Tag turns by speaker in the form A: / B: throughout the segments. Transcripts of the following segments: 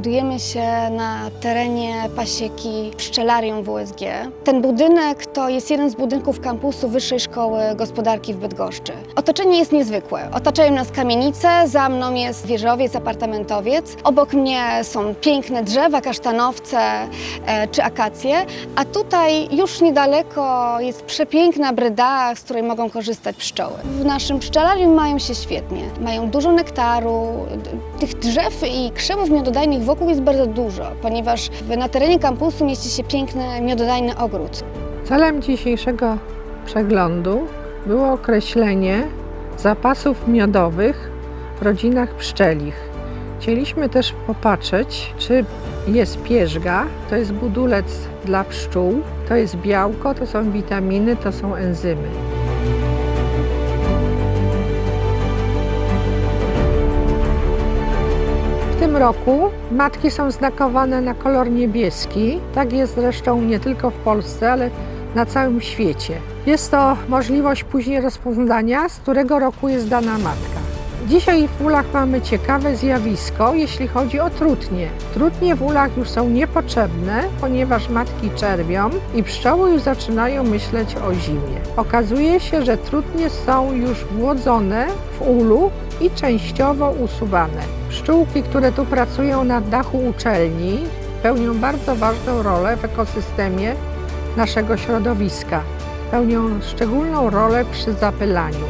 A: Znajdujemy się na terenie pasieki Pszczelarium WSG. Ten budynek to jest jeden z budynków kampusu Wyższej Szkoły Gospodarki w Bydgoszczy. Otoczenie jest niezwykłe. Otaczają nas kamienice, za mną jest wieżowiec, apartamentowiec. Obok mnie są piękne drzewa, kasztanowce e, czy akacje, a tutaj już niedaleko jest przepiękna bryda, z której mogą korzystać pszczoły. W naszym pszczelarium mają się świetnie. Mają dużo nektaru, tych drzew i krzewów miododajnych wokół jest bardzo dużo, ponieważ na terenie kampusu mieści się piękny miododajny ogród.
B: Celem dzisiejszego przeglądu było określenie zapasów miodowych w rodzinach pszczelich. Chcieliśmy też popatrzeć, czy jest pierzga, to jest budulec dla pszczół, to jest białko, to są witaminy, to są enzymy. Roku matki są znakowane na kolor niebieski. Tak jest zresztą nie tylko w Polsce, ale na całym świecie. Jest to możliwość później rozpoznania, z którego roku jest dana matka. Dzisiaj w ulach mamy ciekawe zjawisko, jeśli chodzi o trutnie. Trutnie w ulach już są niepotrzebne, ponieważ matki czerwią i pszczoły już zaczynają myśleć o zimie. Okazuje się, że trutnie są już głodzone w ulu i częściowo usuwane. Pszczółki, które tu pracują na dachu uczelni, pełnią bardzo ważną rolę w ekosystemie naszego środowiska. Pełnią szczególną rolę przy zapylaniu.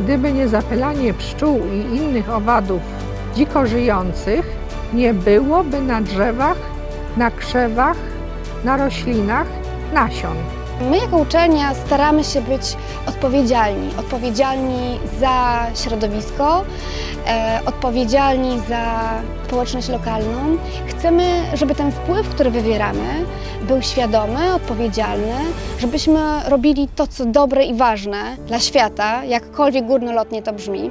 B: Gdyby nie zapylanie pszczół i innych owadów dziko żyjących, nie byłoby na drzewach, na krzewach, na roślinach nasion.
A: My jako uczelnia staramy się być odpowiedzialni. Odpowiedzialni za środowisko, e, odpowiedzialni za społeczność lokalną. Chcemy, żeby ten wpływ, który wywieramy, był świadomy, odpowiedzialny, żebyśmy robili to, co dobre i ważne dla świata, jakkolwiek górnolotnie to brzmi.